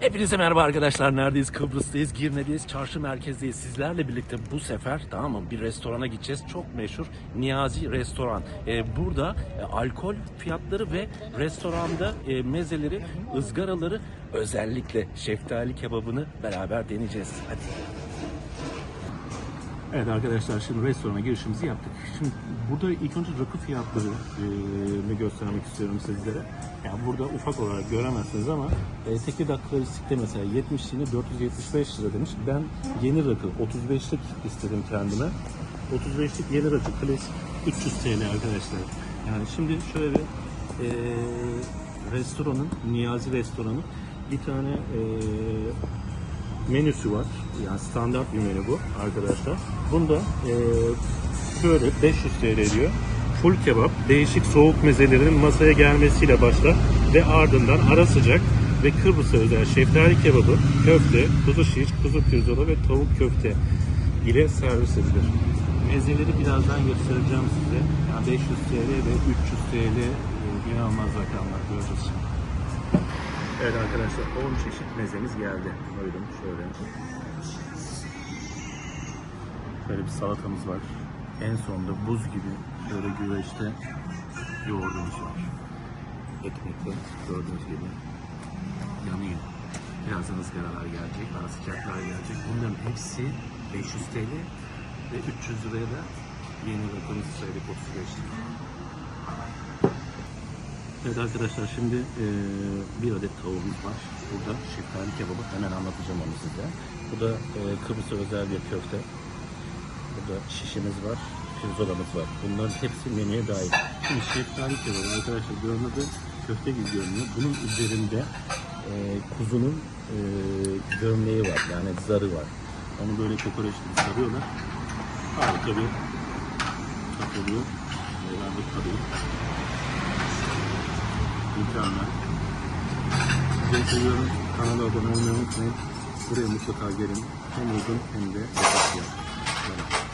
Hepinize merhaba arkadaşlar. Neredeyiz? Kıbrıs'tayız. Girne'deyiz. Çarşı merkezdeyiz. Sizlerle birlikte bu sefer tamam mı? Bir restorana gideceğiz. Çok meşhur Niyazi Restoran. Ee, burada e, alkol fiyatları ve restoranda e, mezeleri, ızgaraları özellikle şeftali kebabını beraber deneyeceğiz. Hadi. Evet arkadaşlar şimdi restorana girişimizi yaptık. Şimdi burada ilk önce rakı fiyatlarını göstermek istiyorum sizlere. Yani burada ufak olarak göremezsiniz ama e, Tekirdağ Klasik'te mesela 70 yine 475 lira demiş. Ben yeni rakı 35'lik istedim kendime. 35'lik yeni rakı klasik 300 TL arkadaşlar. Yani şimdi şöyle bir e, restoranın, Niyazi restoranın bir tane e, menüsü var. Yani standart bir menü bu arkadaşlar. Bunda e, şöyle 500 TL diyor. Full kebap, değişik soğuk mezelerin masaya gelmesiyle başlar ve ardından ara sıcak ve Kıbrıs'a özel şeftali kebabı, köfte, kuzu şiş, kuzu pirzola ve tavuk köfte ile servis edilir. Mezeleri birazdan göstereceğim size. Yani 500 TL ve 300 TL e, inanılmaz rakamlar göreceğiz. Evet arkadaşlar 10 çeşit mezemiz geldi. Buyurun şöyle. Şöyle bir salatamız var. En sonunda buz gibi şöyle güveçte yoğurdumuz var. Ekmekle gördüğünüz gibi yanıyor. Birazdan ızgaralar gelecek, ara sıcaklar gelecek. Bunların hepsi 500 TL ve 300 liraya da yeni rakamımız sayılık 35 lira. Evet arkadaşlar şimdi eee, bir adet tavuğumuz var. Burada şeftali kebabı hemen anlatacağım onu size. Bu da eee Kıbrıs'a özel bir köfte. Burada şişimiz var, pirzolamız var. Bunların hepsi menüye dahil. Şimdi şeftali kebabı arkadaşlar görünürde köfte gibi görünüyor. Bunun üzerinde eee, kuzunun eee, gömleği var yani zarı var. Onu böyle kokoreç gibi sarıyorlar. Harika bir tat oluyor. Ben de tadayım. Mükemmel. Sizleri seviyorum. Kanala abone olmayı unutmayın. Buraya mutlaka gelin. Hem uygun hem de lezzetli. Evet.